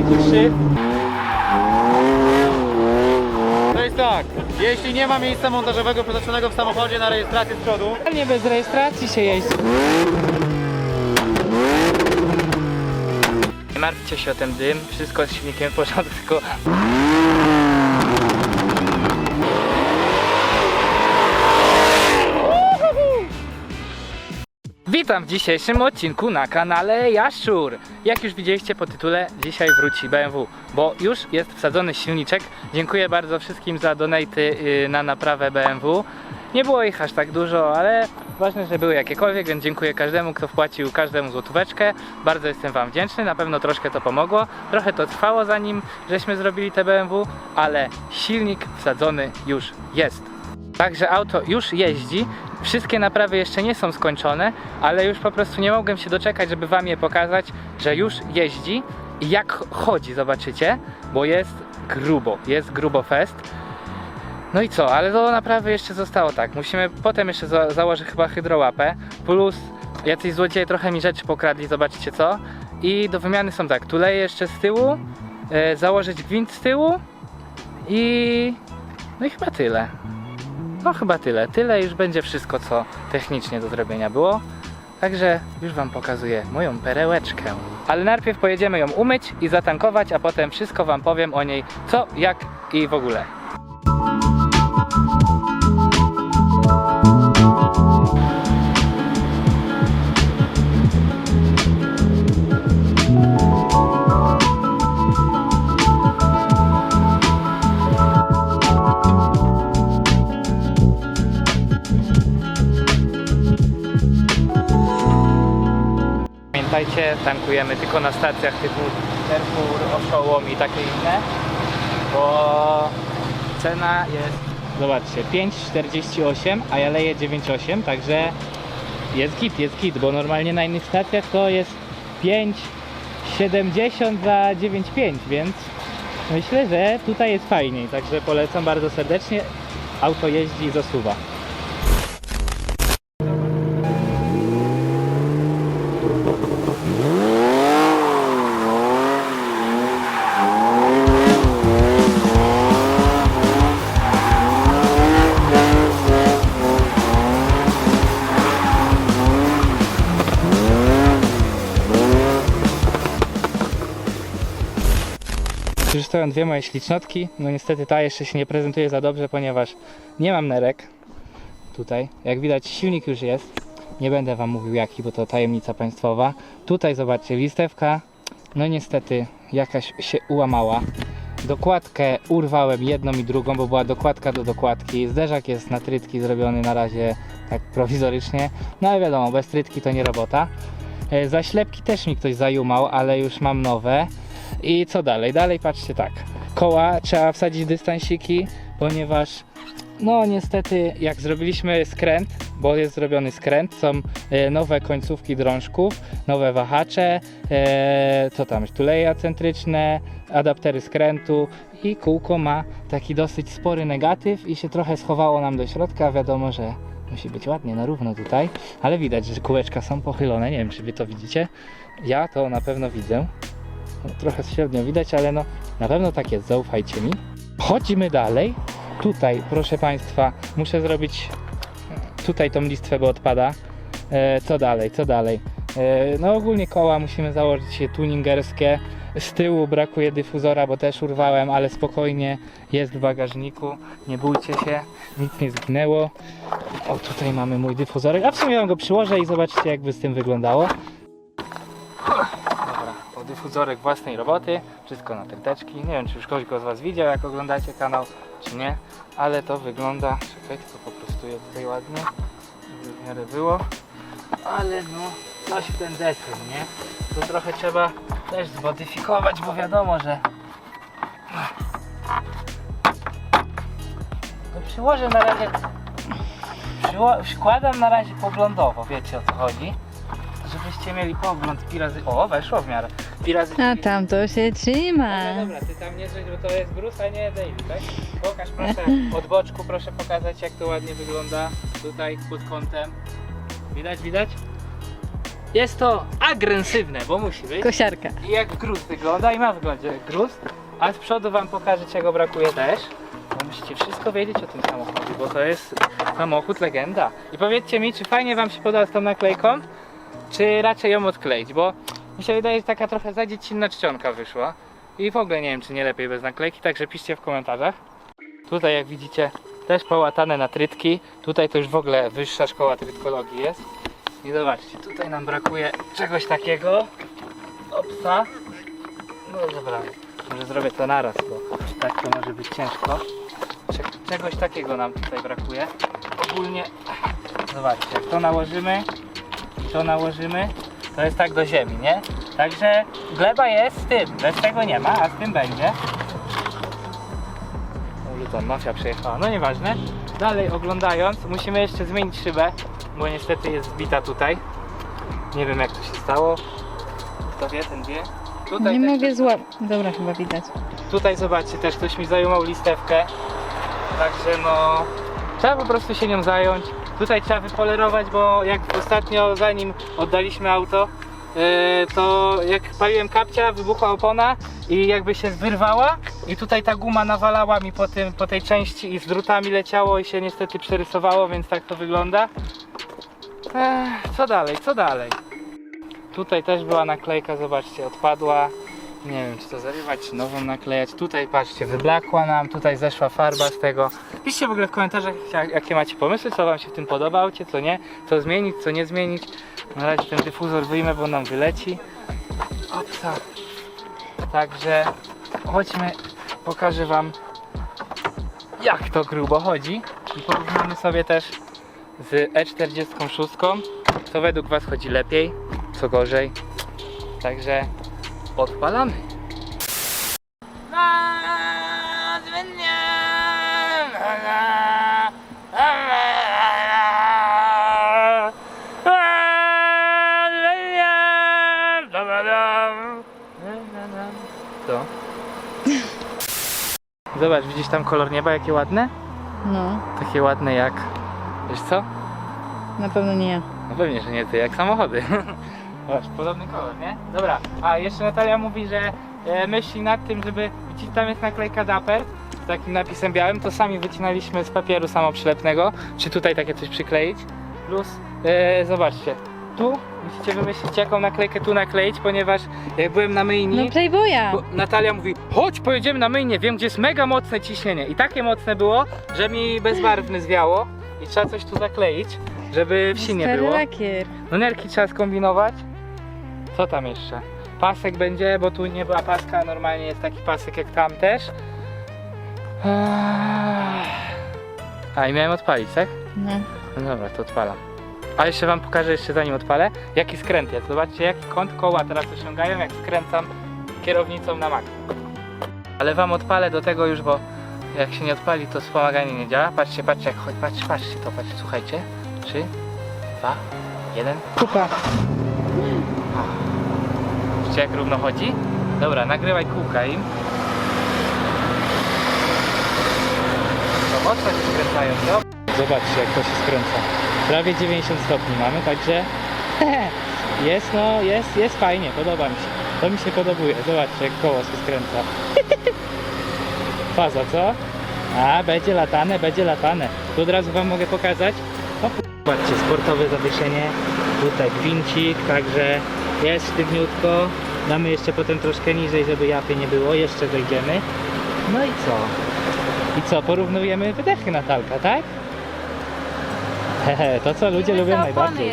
Q3. To jest tak, jeśli nie ma miejsca montażowego przeznaczonego w samochodzie na rejestrację z przodu, Nie bez rejestracji się jeździ. Nie martwcie się o ten dym, wszystko z silnikiem w porządku, Witam w dzisiejszym odcinku na kanale Jaszczur. Jak już widzieliście po tytule, dzisiaj wróci BMW, bo już jest wsadzony silniczek. Dziękuję bardzo wszystkim za donaty y, na naprawę BMW. Nie było ich aż tak dużo, ale ważne, że były jakiekolwiek, więc dziękuję każdemu, kto wpłacił każdemu złotóweczkę. Bardzo jestem Wam wdzięczny, na pewno troszkę to pomogło. Trochę to trwało zanim żeśmy zrobili te BMW, ale silnik wsadzony już jest. Także auto już jeździ. Wszystkie naprawy jeszcze nie są skończone, ale już po prostu nie mogłem się doczekać, żeby Wam je pokazać, że już jeździ i jak chodzi, zobaczycie, bo jest grubo, jest grubo fest. No i co, ale do naprawy jeszcze zostało tak. Musimy potem jeszcze za założyć chyba hydrołapę, plus jacyś złodzieje trochę mi rzeczy pokradli, zobaczycie co. I do wymiany są tak, tuleje jeszcze z tyłu, e, założyć gwint z tyłu i no i chyba tyle. No chyba tyle. Tyle już będzie wszystko, co technicznie do zrobienia było. Także już Wam pokazuję moją perełeczkę. Ale najpierw pojedziemy ją umyć i zatankować, a potem wszystko Wam powiem o niej, co, jak i w ogóle. Tankujemy tylko na stacjach typu Carrefour, Oszołom i takie inne, bo cena jest, zobaczcie, 5,48, a ja leję 9,8, także jest git, jest git, bo normalnie na innych stacjach to jest 5,70 za 9,5, więc myślę, że tutaj jest fajniej, także polecam bardzo serdecznie. Auto jeździ i zasuwa. Stoją dwie moje ślicznotki. No niestety ta jeszcze się nie prezentuje za dobrze, ponieważ nie mam nerek. Tutaj. Jak widać silnik już jest. Nie będę wam mówił jaki, bo to tajemnica państwowa. Tutaj zobaczcie listewka. No niestety jakaś się ułamała. Dokładkę urwałem jedną i drugą, bo była dokładka do dokładki. Zderzak jest na trytki zrobiony na razie tak prowizorycznie. No ale wiadomo, bez trytki to nie robota. E, Zaślepki też mi ktoś zajumał, ale już mam nowe. I co dalej? Dalej patrzcie tak. Koła trzeba wsadzić dystansiki, ponieważ no niestety jak zrobiliśmy skręt, bo jest zrobiony skręt, są e, nowe końcówki drążków, nowe wahacze, e, co tam, tuleje centryczne, adaptery skrętu i kółko ma taki dosyć spory negatyw i się trochę schowało nam do środka, wiadomo, że musi być ładnie na równo tutaj, ale widać, że kółeczka są pochylone, nie wiem czy wy to widzicie, ja to na pewno widzę, trochę średnio widać, ale no na pewno tak jest, zaufajcie mi. Chodzimy dalej. Tutaj, proszę Państwa, muszę zrobić tutaj tą listwę, bo odpada. E, co dalej, co dalej? E, no ogólnie koła musimy założyć tuningerskie. Z tyłu brakuje dyfuzora, bo też urwałem, ale spokojnie jest w bagażniku. Nie bójcie się, nic nie zginęło. O, tutaj mamy mój dyfuzorek. A w sumie wam go przyłożę i zobaczcie, jakby z tym wyglądało. To dyfuzorek własnej roboty, wszystko na tęteczki. Nie wiem, czy już ktoś go z Was widział, jak oglądacie kanał, czy nie, ale to wygląda. Czekaj, to poprostuję tutaj ładnie, w miarę było. Ale no, coś w ten deseń, nie? Tu trochę trzeba też zmodyfikować, bo wiadomo, że. No przyłożę na razie. Przyło... Wkładam na razie poglądowo, wiecie o co chodzi żebyście mieli pogląd razy... O, weszło w miarę. A tam to się trzyma. No dobra, ty tam nie drześ, bo to jest Bruce, a nie David, tak? Pokaż proszę, od boczku proszę pokazać jak to ładnie wygląda tutaj pod kątem. Widać, widać? Jest to agresywne, bo musi być. Kosiarka. I jak gruz wygląda i ma wyglądać jak gruz. A z przodu wam pokażę czego brakuje też. Bo musicie wszystko wiedzieć o tym samochodzie, bo to jest samochód legenda. I powiedzcie mi, czy fajnie wam się podoba z tą naklejką, czy raczej ją odkleić, bo mi się wydaje, że taka trochę za dziecinna czcionka wyszła. I w ogóle nie wiem, czy nie lepiej bez naklejki, także piszcie w komentarzach. Tutaj jak widzicie też połatane na trytki. Tutaj to już w ogóle wyższa szkoła trytkologii jest. I zobaczcie, tutaj nam brakuje czegoś takiego. Opsa. No dobra, może zrobię to naraz, bo tak to może być ciężko. Cze- czegoś takiego nam tutaj brakuje. Ogólnie, zobaczcie, jak to nałożymy, to nałożymy, to jest tak do ziemi, nie? Także gleba jest z tym, bez tego nie ma, a z tym będzie. O, tam mafia przejechała, no nieważne. Dalej oglądając, musimy jeszcze zmienić szybę, bo niestety jest zbita tutaj. Nie wiem jak to się stało. Kto wie, ten wie. Tutaj Nie też mogę złap... Dobra, chyba widać. Tutaj zobaczcie, też ktoś mi zajmował listewkę. Także no, trzeba po prostu się nią zająć. Tutaj trzeba wypolerować, bo jak ostatnio zanim oddaliśmy auto, yy, to jak paliłem kapcia, wybuchła opona i jakby się wyrwała i tutaj ta guma nawalała mi po, tym, po tej części i z drutami leciało i się niestety przerysowało, więc tak to wygląda. Ech, co dalej, co dalej? Tutaj też była naklejka, zobaczcie, odpadła. Nie wiem, czy to zarywać, nową naklejać. Tutaj, patrzcie, wyblakła nam, tutaj zeszła farba z tego. Piszcie w ogóle w komentarzach, jak- jakie macie pomysły, co wam się w tym podoba aucie, co nie, co zmienić, co nie zmienić. Na razie ten dyfuzor wyjmę, bo nam wyleci. Opsa. Także chodźmy, pokażę wam, jak to grubo chodzi. I porównamy sobie też z E46, co według was chodzi lepiej, co gorzej. Także odpalamy. Co? Zobacz, widzisz tam kolor nieba, jakie ładne? No, Takie ładne jak... Wiesz co? na pewno nie ja. No pewnie, że nie ty, jak samochody. Zobacz, podobny kolor, nie? Dobra, a jeszcze Natalia mówi, że e, myśli nad tym, żeby, widzicie, tam jest naklejka Dapper z takim napisem białym, to sami wycinaliśmy z papieru samoprzylepnego, czy tutaj takie coś przykleić. Plus, e, zobaczcie, tu musicie wymyślić jaką naklejkę tu nakleić, ponieważ jak byłem na myjni, No Playboya! bo Natalia mówi, chodź pojedziemy na myjnię, wiem gdzie jest mega mocne ciśnienie. I takie mocne było, że mi bezbarwny zwiało i trzeba coś tu zakleić, żeby wsi nie Stary było. lakier. No nerki trzeba skombinować. Co tam jeszcze? Pasek będzie, bo tu nie była paska, normalnie jest taki pasek jak tam też. Eee. A i miałem odpalić, tak? No. No dobra, to odpalam. A jeszcze wam pokażę jeszcze zanim odpalę, jaki skręt jest. Zobaczcie jaki kąt koła teraz osiągają, jak skręcam kierownicą na maksa. Ale wam odpalę do tego już, bo jak się nie odpali, to wspomaganie nie działa. Patrzcie, patrzcie, jak chodź, patrzcie, patrzcie to, patrzcie, słuchajcie. Trzy, dwa, jeden. Kupa. Widzicie jak równo chodzi? Dobra, nagrywaj kółka im. No mocno się skręcają, no. Zobaczcie jak to się skręca. Prawie 90 stopni mamy, także jest no, jest, jest fajnie, podoba mi się. To mi się podobuje. Zobaczcie jak koło się skręca. Faza, co? A, będzie latane, będzie latane. Tu od razu wam mogę pokazać. O, Zobaczcie, sportowe zawieszenie, tutaj gwincik, także jest sztywniutko. Damy jeszcze potem troszkę niżej, żeby japy nie było, jeszcze dojdziemy. No i co? I co, porównujemy wydechy Natalka, tak? Hehe, to co ludzie lubią najbardziej.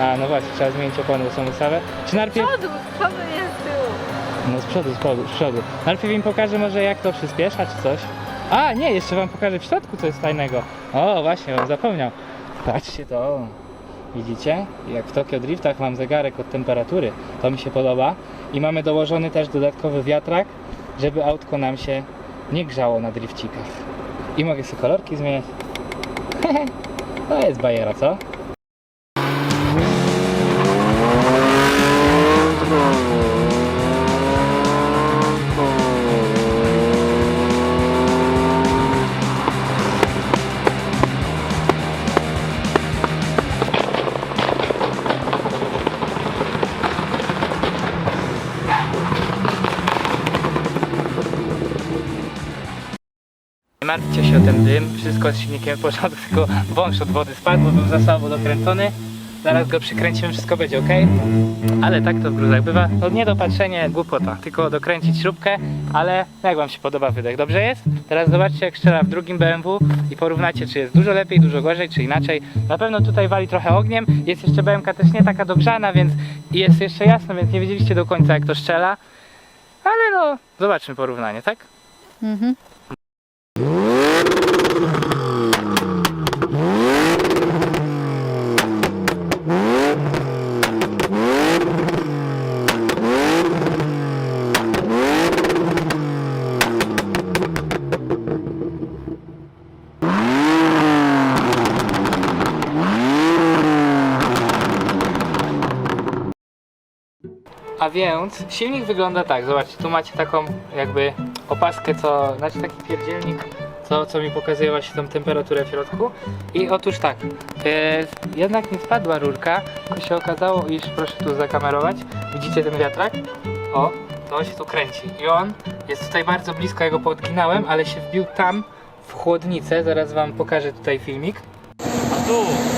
A, no właśnie, trzeba zmienić opony, bo są ustawe. Czy najpierw... przodu, z przodu jest z tyłu. No z przodu, z przodu, z przodu. Najpierw im pokażę może jak to przyspiesza czy coś. A, nie, jeszcze wam pokażę w środku co jest fajnego. O, właśnie, bym zapomniał. Patrzcie to. Widzicie? Jak w Tokio Driftach mam zegarek od temperatury. To mi się podoba. I mamy dołożony też dodatkowy wiatrak, żeby autko nam się nie grzało na drifcikach. I mogę sobie kolorki zmieniać. to jest bajera, co? Ten dym, wszystko z silnikiem w porządku, tylko wąż od wody spadł, bo był za słabo dokręcony. Zaraz go przykręcimy, wszystko będzie ok. Ale tak to w gruzach bywa. No niedopatrzenie, głupota. Tylko dokręcić śrubkę, ale jak wam się podoba wydech? Dobrze jest? Teraz zobaczcie jak strzela w drugim BMW i porównacie czy jest dużo lepiej, dużo gorzej, czy inaczej. Na pewno tutaj wali trochę ogniem. Jest jeszcze BMK też nie taka dogrzana, więc jest jeszcze jasno, więc nie wiedzieliście do końca jak to strzela. Ale no, zobaczmy porównanie, tak? Mhm. A więc silnik wygląda tak, zobaczcie, tu macie taką jakby opaskę, co, znaczy taki pierdzielnik, co, co mi pokazuje właśnie tą temperaturę w środku. I otóż tak, e, jednak nie spadła rurka, tylko się okazało, iż proszę tu zakamerować, widzicie ten wiatrak? O, to się tu kręci i on jest tutaj bardzo blisko, ja go podginałem, ale się wbił tam w chłodnicę, zaraz wam pokażę tutaj filmik. A tu!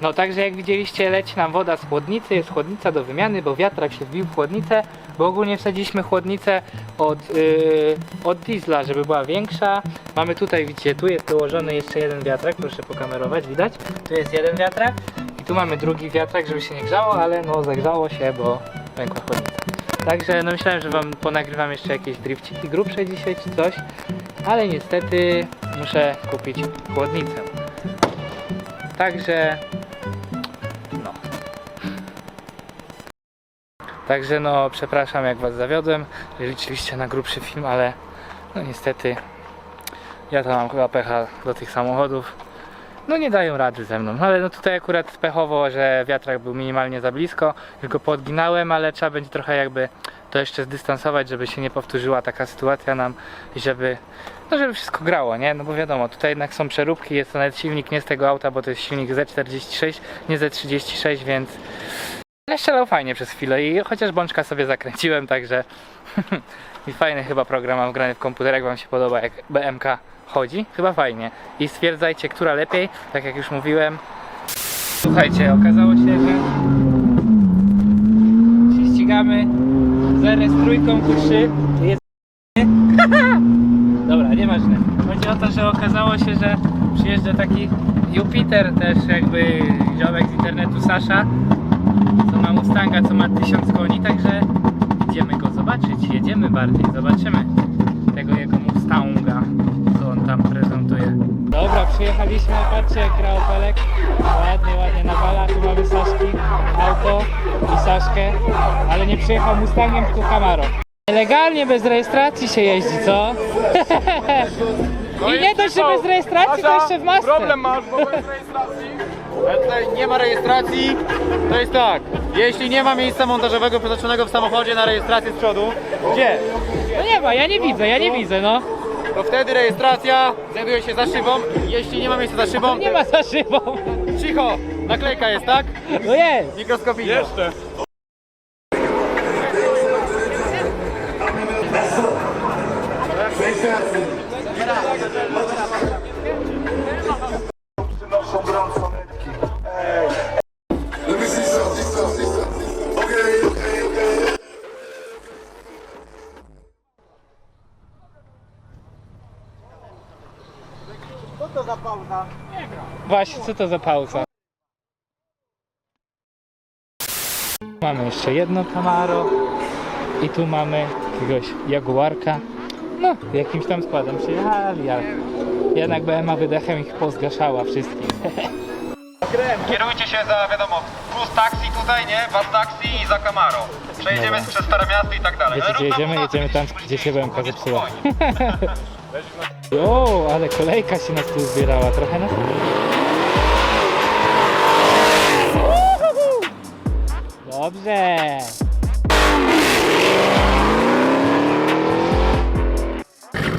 No także jak widzieliście leci nam woda z chłodnicy, jest chłodnica do wymiany, bo wiatrak się wbił w chłodnicę, bo ogólnie wsadziliśmy chłodnicę od, yy, od diesla, żeby była większa. Mamy tutaj, widzicie, tu jest dołożony jeszcze jeden wiatrak, proszę pokamerować, widać? Tu jest jeden wiatrak i tu mamy drugi wiatrak, żeby się nie grzało, ale no zagrzało się, bo pękła chłodnica. Także no myślałem, że wam ponagrywam jeszcze jakieś drifciki grubsze dzisiaj czy coś, ale niestety muszę kupić chłodnicę. Także Także no przepraszam jak was zawiodłem. Liczyliście na grubszy film, ale no niestety ja to mam chyba pecha do tych samochodów. No nie dają rady ze mną, ale no tutaj akurat pechowo, że wiatrak był minimalnie za blisko, tylko podginałem, ale trzeba będzie trochę jakby to jeszcze zdystansować, żeby się nie powtórzyła taka sytuacja nam i żeby no żeby wszystko grało, nie? No bo wiadomo, tutaj jednak są przeróbki, jest to nawet silnik nie z tego auta, bo to jest silnik Z46, nie Z36, więc ale strzelał fajnie przez chwilę i chociaż bączka sobie zakręciłem, także i fajny chyba program mam wgrany w komputer, jak wam się podoba, jak BMK chodzi, chyba fajnie. I stwierdzajcie, która lepiej, tak jak już mówiłem. Słuchajcie, okazało się, że się ścigamy z RS3 Q3 jest Dobra, nieważne. Chodzi o to, że okazało się, że przyjeżdża taki Jupiter też jakby ziomek z internetu Sasza, co ma Mustanga, co ma 1000 koni, także idziemy go zobaczyć, jedziemy bardziej, zobaczymy tego jego Mustanga, co on tam prezentuje. Dobra, przyjechaliśmy, patrzcie jak gra Opelek, ładnie, ładnie nawala, tu mamy Saszki, auto i Saszkę, ale nie przyjechał Mustangiem, tylko Camaro. Legalnie bez rejestracji się jeździ, co? I nie dość, że bez rejestracji, to jeszcze w masce. Problem masz, bo bez rejestracji. Tutaj nie ma rejestracji. To jest tak, jeśli nie ma miejsca montażowego przeznaczonego w samochodzie na rejestrację z przodu, gdzie? No nie ma, ja nie widzę, ja nie widzę, no. To wtedy rejestracja znajduje się za szybą. Jeśli nie ma miejsca za szybą, Nie ma za szybą. cicho, naklejka jest, tak? No jest. Mikroskopijna. Jeszcze. Co to za pauza? Mamy jeszcze jedno Camaro i tu mamy jakiegoś Jaguarka. No, jakimś tam składem przyjechali, ale jednak BMA wydechem ich pozgaszała wszystkich. Kierujcie się za, wiadomo, plus taksi tutaj, nie? Was taksi i za Camaro. Przejedziemy Dobra. przez Stare Miasto i tak dalej. Wiecie, gdzie jedziemy? Jedziemy tam, gdzie się BMK zepsuła. O, ale kolejka się nas tu zbierała, trochę nas... Dobrze!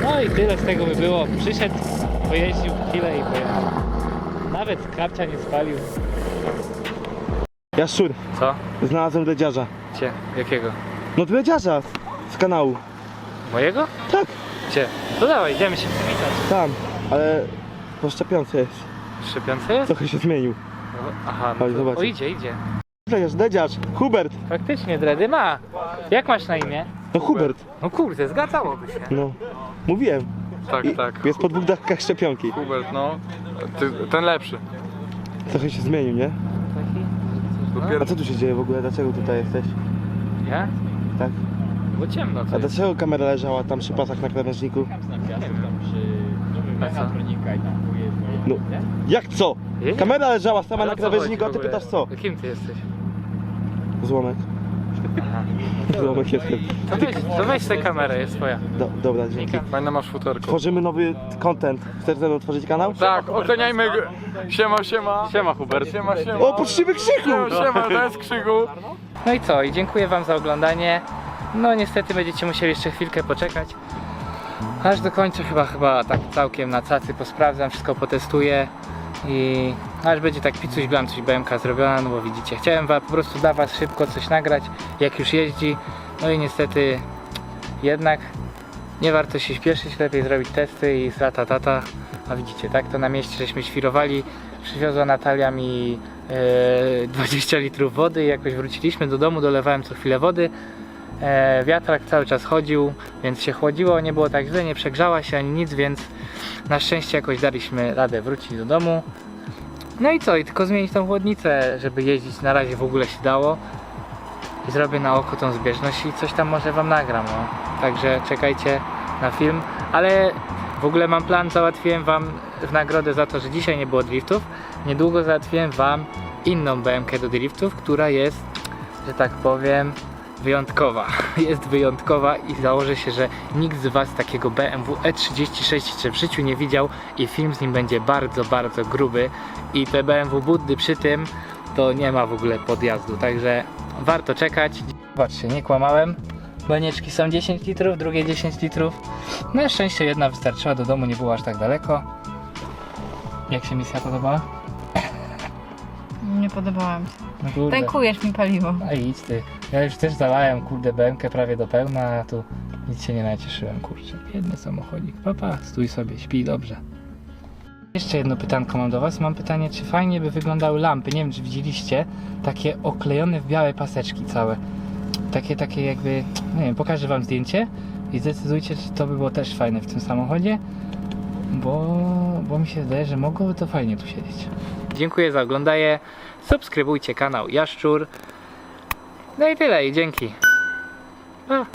No i tyle z tego by było. Przyszedł, pojeździł chwilę i pojechał. Nawet kapcia nie spalił. Jaszczur, Co? znalazłem dredziarza. Gdzie? Jakiego? No dredziarza z kanału. Mojego? Tak. Gdzie? To dawaj, idziemy się przywitać. Tam, ale po szczepionce jest. Szczepiący jest? Trochę się zmienił. No, Aha, no Chodź, to, zobacz. o idzie, idzie. Dredziarz, dredziarz, Hubert. Faktycznie, dredy ma. Jak masz na imię? No Hubert, No kurde, zgadzałoby się. no. Mówiłem. Tak, I tak. Jest po dwóch dachach szczepionki. Hubert, no. Ty, ten lepszy. Trochę się zmienił, nie? A co tu się dzieje w ogóle? Dlaczego tutaj jesteś? Ja? Tak. Bo ciemno A dlaczego kamera leżała tam przy pasach na krawężniku? A co? No, jak co? Kamera leżała sama Ale na o co krawężniku, a w ty ogóle? pytasz co? Kim ty jesteś? Złomek. Złomek jestem. To weź, to weź tę kamerę, jest twoja. Do, dobra, dzięki. Fajne masz futerko. Tworzymy nowy content. Chcesz ze mną tworzyć kanał? Tak, oceniajmy go. Siema, siema. Siema Hubert. Siema, siema. O, poczciwy krzyku! Siema, siema, to jest. No i co? I dziękuję wam za oglądanie. No niestety będziecie musieli jeszcze chwilkę poczekać. Aż do końca chyba chyba tak całkiem na cacy posprawdzam, wszystko potestuję i aż będzie tak picuś blam coś BMK zrobiona, no bo widzicie, chciałem wam po prostu dla was szybko coś nagrać, jak już jeździ, no i niestety jednak nie warto się śpieszyć, lepiej zrobić testy i strata tata, a widzicie, tak to na mieście żeśmy świrowali, przywiozła Natalia mi e, 20 litrów wody i jakoś wróciliśmy do domu, dolewałem co chwilę wody, e, wiatrak cały czas chodził, więc się chłodziło, nie było tak źle, nie przegrzała się ani nic, więc na szczęście jakoś daliśmy radę wrócić do domu. No i co, i tylko zmienić tą chłodnicę, żeby jeździć na razie w ogóle się dało. I zrobię na oko tą zbieżność i coś tam może wam nagram, no. Także czekajcie na film, ale w ogóle mam plan, załatwiłem wam w nagrodę za to, że dzisiaj nie było driftów. Niedługo załatwiłem wam inną BMK do driftów, która jest, że tak powiem, wyjątkowa. Jest wyjątkowa i założę się, że nikt z Was takiego BMW E36 jeszcze w życiu nie widział i film z nim będzie bardzo, bardzo gruby i te BMW Buddy przy tym to nie ma w ogóle podjazdu, także warto czekać. Zobaczcie, nie kłamałem. Banieczki są 10 litrów, drugie 10 litrów. Na szczęście jedna wystarczyła do domu, nie było aż tak daleko. Jak się misja podobała? Nie podobała mi się. No kurde. Tankujesz mi paliwo. A idź ty. Ja już też zalałem kurde BMK prawie do pełna, a tu nic się nie nacieszyłem, kurczę. Biedny samochodzik. Papa, stój sobie, śpi dobrze. Jeszcze jedno pytanko mam do was. Mam pytanie, czy fajnie by wyglądały lampy, nie wiem czy widzieliście, takie oklejone w białe paseczki całe. Takie, takie jakby, nie wiem, pokażę wam zdjęcie i zdecydujcie, czy to by było też fajne w tym samochodzie, bo, bo mi się wydaje, że mogłoby to fajnie tu siedzieć. Dziękuję za oglądanie. Subskrybujcie kanał Jaszczur. No i tyle, i dzięki. Pa.